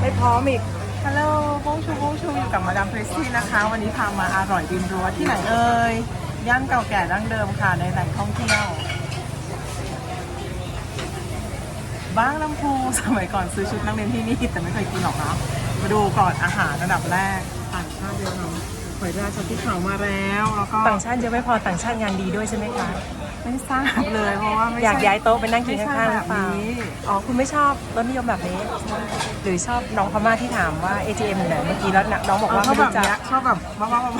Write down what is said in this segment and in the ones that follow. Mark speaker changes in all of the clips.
Speaker 1: ไม่พร้อมอีก ฮัลโหลโบงชูโบงชูอยู่กับมาดามเพรสซี่นะคะ วันนี้พามาอร่อยริมรั้วที่ไหนเอ่ย ย่านเก่าแก่ดั้งเดิมค่ะในแหล่งท่องเที่ยว บ้างลำพูสมัยก่อนซื้อชุดนักเรียนที่นี่แต่ไม่เคยกินหรอกนะมาดูก่อนอาหารระดับแรกต่างชาติเยอะเนาะหอยราชาที่เขามาแล้วแล้วก็
Speaker 2: ต่างชาติเยอะไม่พอต่างชาติงานดีด้วยใช่ไหมคะ
Speaker 1: ไม่ทราบเลยเพราะว่าไม่ใช่
Speaker 2: อยากย้ายโต๊ะไปนั่งกิน
Speaker 1: ไม่ใช่
Speaker 2: ข้างๆห
Speaker 1: แบ
Speaker 2: รือบเปล่า
Speaker 1: นี้
Speaker 2: อ๋อคุณไม่ชอบรสนิยมแบบนี้ หรือชอบน้องพม่าที่ถามว่า ATM อยู่ไหนเมื่อกี้แล้วน้องบอกว่า
Speaker 1: ชอ
Speaker 2: ไม่
Speaker 1: บแบบ
Speaker 2: รู้จัก
Speaker 1: เนี้ยชอบแบบบ้าบ้าบ้า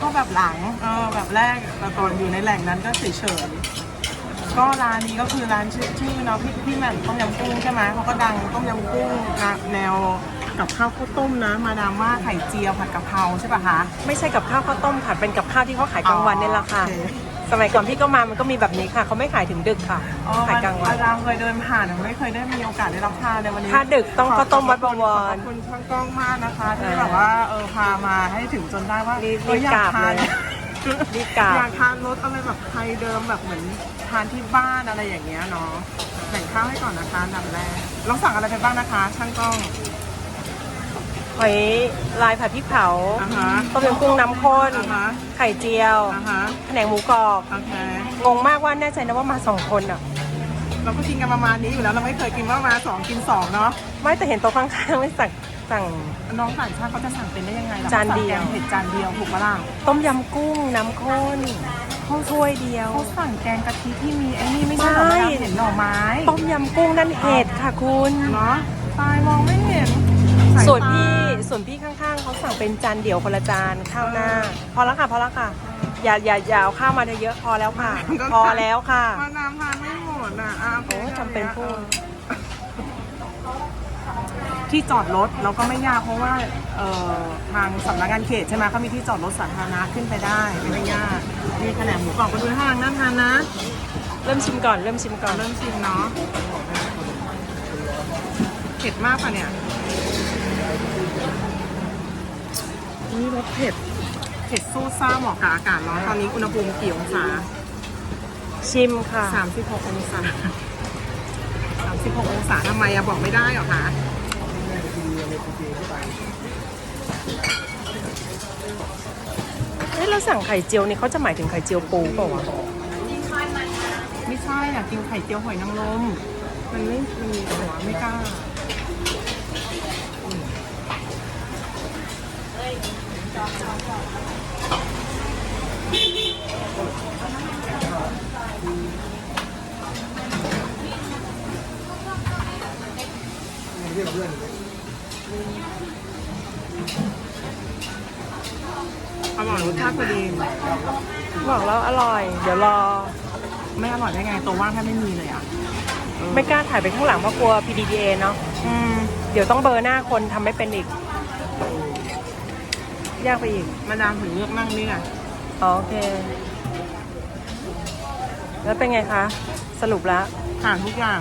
Speaker 1: ชอบแบบหลังเออแบบแรกแต่ตอนอยู่ในแหล่งนั้นก็เฉยๆก็ร้านนี้ก็คือร้านชื่อชื่อเนาะพี่พี่แหม่มต้มยำกุ้งใช่ไหมเขาก็ดังต้มยำกุ้งแนวกับข้าวข้าวต้มนะ มาดามว่าไข่เจียวผัดกะเพราใช่ป่ะคะ
Speaker 2: ไม่ใช่กับข้าวข้าวต้มค่ะเป็นกับข้าวที่เขาขายกลางวันนี่แหละค่ะ
Speaker 1: โอเค
Speaker 2: สมัยก่อนพี่ก็มามันก็มีแบบนี้ค่ะ เขาไม่ขายถึงดึกค่ะ
Speaker 1: อ๋อ
Speaker 2: ขายกลางวัน
Speaker 1: มาดามเคยเดินผ่านแต่ไม่เคยได้มีโอกาสได้รับทานในวันนี้
Speaker 2: ถ้าดึกต้องข้าวต้มวัดบวร
Speaker 1: ขอบคุณช่างกล้องมากนะคะที่
Speaker 2: อ่า
Speaker 1: แบบว่าเออพามาให้ถึงจนได้ว่า
Speaker 2: รีบ
Speaker 1: เอออยาก
Speaker 2: รีบกราบ
Speaker 1: ทาน
Speaker 2: เลยรีบกราบ
Speaker 1: อยากทานรสอะไรแบบไทยเดิมแบบเหมือนทานที่บ้านอะไรอย่างเงี้ยเนาะแบ่งข้าวให้ก่อนนะคะอันดับแรกลองสั่งอะไรไปบ้างนะคะ ช่างกล้อง
Speaker 2: หอยลายผัดพริกเผา
Speaker 1: อ่าฮะ
Speaker 2: ต้มยำกุ้งน้ำข้น
Speaker 1: อ่าฮะ
Speaker 2: ไข่เจียว
Speaker 1: อ่าฮะ
Speaker 2: แผนงหมูกรอบ
Speaker 1: โอเค
Speaker 2: งงมากว่าแน่ใจนะว่ามาสองคนอะ
Speaker 1: เราก็กินกันประมาณนี้อยู่แล้วเราไม่เคยกินว่ามาสองกินสองเนาะ
Speaker 2: ไม่แต่เห็นโต๊ะข้างๆไม่สั่งสั่ง
Speaker 1: น้องต่างชาติเขาจะสั่งเป็นได้ยังไงล่ะ
Speaker 2: จานเดียว
Speaker 1: ขสั่งแกงเผ็ดจานเดียวถูกปะล่ะ
Speaker 2: ต้มยำกุ้งน้ำข้นข้าวถ้วยเดียว
Speaker 1: เขาสั่งแกงกะทิที่มีไอ้นี่ไม่ใช่เหรอ
Speaker 2: ไม่
Speaker 1: มาดามเห็นหน่อไม้
Speaker 2: ต้มยำกุ้งนั่นเห็ดค่ะคุณ
Speaker 1: เนาะตายมองไม่เห็น สาย
Speaker 2: ส่วน
Speaker 1: ตา
Speaker 2: พี่ส่วนพี่ข้างๆเขาสั่งเป็นจานเดี่ยวคนละจานข้าวหน้า พอแล้วค่ะพอแล้วค่ะ อย่าอย่าอย่าเอาข้าวมาเยอะๆพอแล้วค่ะ พอแล้วค่ะ
Speaker 1: มาน้ำทานไม่หมดอะอะ
Speaker 2: โอ้ยทำเป็นพูด
Speaker 1: ที่จอดรถเราก็ไม่ยากเพราะว่าเอ่อทางสำนักงานเขตใช่ไหมเขามีที่จอดรถสาธารณะขึ้นไปได้ไม่ยากมีแขนงหมูกรอบก็ดูทางน่าทานนะ
Speaker 2: เริ่มชิมก่อนเริ่มชิมก่อน
Speaker 1: เริ่มชิมเนาะเผ็ดมากป่ะเนี่ย นี่รสเผ็ด เผ็ดสู้ซ่าเหมาะกับอากาศร้อน ตอนนี้อุณหภูมิกี่องศา
Speaker 2: ชิมค่ะ
Speaker 1: 36องศา36องศาทำไมอะบอกไม่ได้เหรอคะ
Speaker 2: เฮ้ยเราสั่งไข่เจียวนี่เขาจะหมายถึงไข่เจียวปูเปล่าวะ
Speaker 1: ไม่ใช่อะกินไข่เจียวหอยนางรมมันไม่มันมีหัวไม่กล้า อร่อยรสชาติพอดี
Speaker 2: บอกแล้วอร่อย เดี๋ยวรอ
Speaker 1: ไม่อร่อยได้ไงตัวว่างแทบไม่มีเลยอะ
Speaker 2: ไม่กล้าถ่ายไปข้างหลังเพราะกลัว PDPA เนาะ
Speaker 1: อืม
Speaker 2: เดี๋ยวต้องเบลอร์หน้าคนทำไม่เป็นอีก ยากไปอีก
Speaker 1: มาดามถึงเลือกนั่งนี่ไง
Speaker 2: อ๋อโอเค แล้วเป็นไงคะ สรุปแล้ว
Speaker 1: ผ่านทุกอย่าง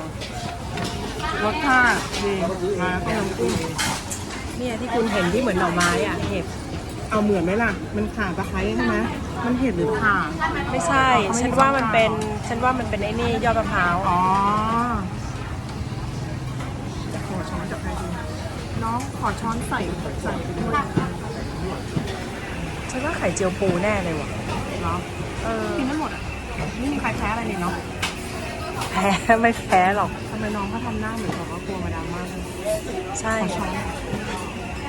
Speaker 1: รสชาติดีมาต้มยำกุ้ง
Speaker 2: เนี่ยที่คุณเห็นที่เหมือนหน่อไม้อะเห็บ
Speaker 1: เอาเหมือนไหมล่ะ มันข่าตะไคร้ใช่ไหมมันเห็ดหรือข่า
Speaker 2: ไม่ใช่
Speaker 1: เขาไม่
Speaker 2: ฉันว่า
Speaker 1: ได้
Speaker 2: มันเป็น
Speaker 1: ทำข่าว
Speaker 2: ฉันว่ามันเป็นไอ้นี่ยอดมะพร้าว
Speaker 1: อ๋อขอช้อนจากใครดีน้องขอช้อนใส่ใส่ไปด้วย
Speaker 2: ฉันว่าไข่เจียวปูแน่เลยว่ะ
Speaker 1: เนาะ
Speaker 2: เออ
Speaker 1: กินได้หมดอะไม่มีใครแพ้อะไรเลยเนาะ
Speaker 2: แพ้ไม่แพ้หรอก
Speaker 1: ทำไมน้องเขาทำหน้าเหมือนกับว่ากลัวมาดามมากเลย
Speaker 2: ใช่
Speaker 1: ขอช้อน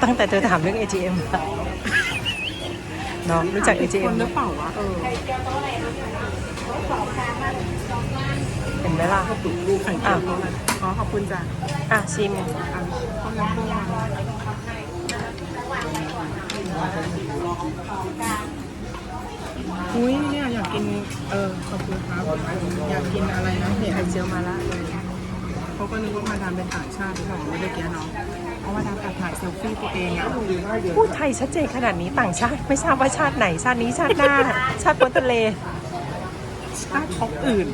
Speaker 2: ตั้งแต่เธอถามเรื่อง ATM อะเนาะรู้จัก
Speaker 1: คน
Speaker 2: ATM
Speaker 1: หรือเปล่าวะเออ
Speaker 2: เห็นไหมล่ะ
Speaker 1: ไข่เจียวเขาเลยอ๋อขอบคุณจ้ะ
Speaker 2: อะชิม
Speaker 1: อะต้มยำกุ้ง อุ้ยเนี่ยอยากกิน เออขอบคุณครับอยากกินอะไรนะเห็ด
Speaker 2: ไข่เจียวมาละ
Speaker 1: เขาก็นึกว่ามาดามเป็นต่างชาติหรือเปล่าเมื่อกี้เนาะเพราะมาดามแอบถ่ายเซลฟี่ตัวเองอะ
Speaker 2: พูดไทยชัดเจนขนาดนี้ต่างชาติไม่ทราบว่าชาติไหน ชาตินี้ชาติหน้า ชาติบนทะเล
Speaker 1: ชาติทบอื่น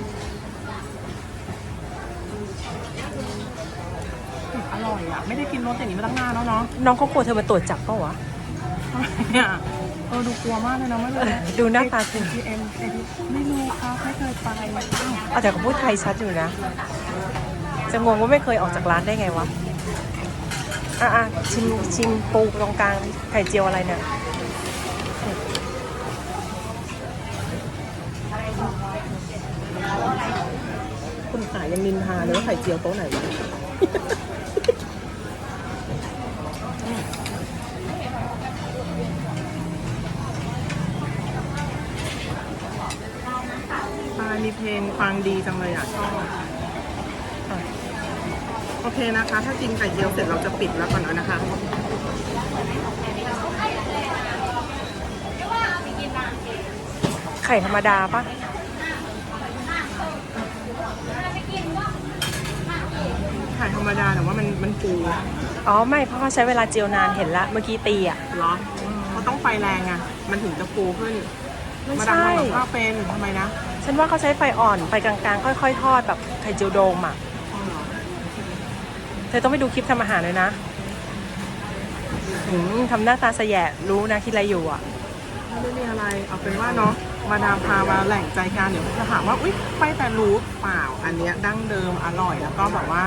Speaker 1: อร่อยอะไม่ได้กินรสอย่างนี้มาตั้งนานแล้วเนาะ
Speaker 2: น้องเขากลัวเธอมาตรวจจับเปล่าวะ
Speaker 1: เนี่ยเออดูกลัวมากเลยนะไม่เลย
Speaker 2: ดูหน้าตาสิ
Speaker 1: ATM ไม่รู้ครับไม่เคยไปอ้าว
Speaker 2: เอาแต่เขาพูดไทยชัดอยู่นะ จะงงว่าไม่เคยออกจากร้านได้ไงวะ อะอะชิมชิมปูตรงกลางไข่เจียวอะไรเนี่ย
Speaker 1: คุณขายยังนินทาเลยว่าไข่เจียวโต๊ะไหนวะ ปลามี เพลงฟังดีจังเลยอะชอบอะโอเคนะคะ ถ้ากินไข่เจียวเสร็จเราจะปิดแล้วก่อนนะคะ
Speaker 2: ไข่ธรรมดาปะ
Speaker 1: ไข่ธรรมดาแต่ว่ามันมันฟู
Speaker 2: อ๋อไม่เพราะเขาใช้เวลาเจียวนานเห็นละเมื่อกี้ตีอะ
Speaker 1: เหรอเขาต้องไฟแรงอะ มันถึงจะฟูขึ้น
Speaker 2: ไม่
Speaker 1: มาดาม
Speaker 2: ใช่
Speaker 1: ทำกับข้าวเป็นทำไมนะ
Speaker 2: ฉันว่าเขาใช้ไฟอ่อนไฟกลางๆ ค่อยๆ ทอดแบบไข่เจียวโดมอะ
Speaker 1: อ๋อเหรอ
Speaker 2: เธอต้องไปดูคลิปทำอาหารเลยนะอืมทำหน้าตาสแยะรู้นะคิดอะไรอยู่อะ
Speaker 1: ไม่มีอะไรเอาเป็นว่าเนาะมาดามพามาแหล่งใจกลารเดี๋ยวจะถามว่าอุ๊ยไปแต่รู้เปล่า อันเนี้ยดั้งเดิมอร่อยแล้วก็แบบว่า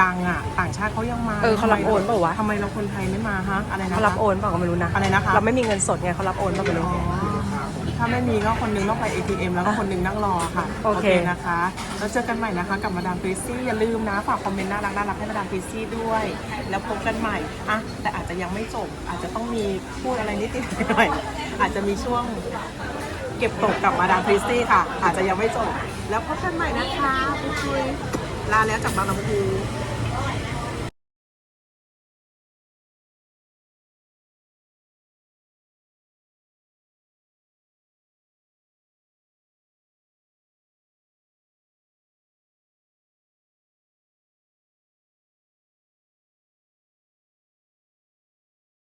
Speaker 1: ดังอะ ต่างชาติเขายังมา
Speaker 2: เออเขารับโอนเปล่าวะ
Speaker 1: ทำไมเราคนไทยไม่มาฮะอะไรนะ
Speaker 2: เขารับโอนเปล่าก็ไม่รู้นะ
Speaker 1: อะไรนะคะ
Speaker 2: เราไม่มีเงินสดไงเขารับโอนเปล่าไม่รู้
Speaker 1: อ๋อ ถ้าไม่มีก็คนนึงต้องไป ATM แล้วก็คนนึงนั่งรอค่ะ
Speaker 2: โอเค
Speaker 1: นะคะ แล้วเจอกันใหม่นะคะกับมาดามคริสซี่อย่าลืมนะฝากคอมเมนต์น่ารักน่ารักให้มาดามคริสซี่ด้วย แล้วพบกันใหม่อะแต่อาจจะยังไม่จบ อาจจะต้องมีพูดอะไรนิดๆหน่อยๆอาจจะมีช่วงเก็บตกกับมาดามคริสตี้ค่ะ อาจจะยังไม่จบ แล้วพบกันใหม่นะคะคุยลาแล้วจากบางลำพู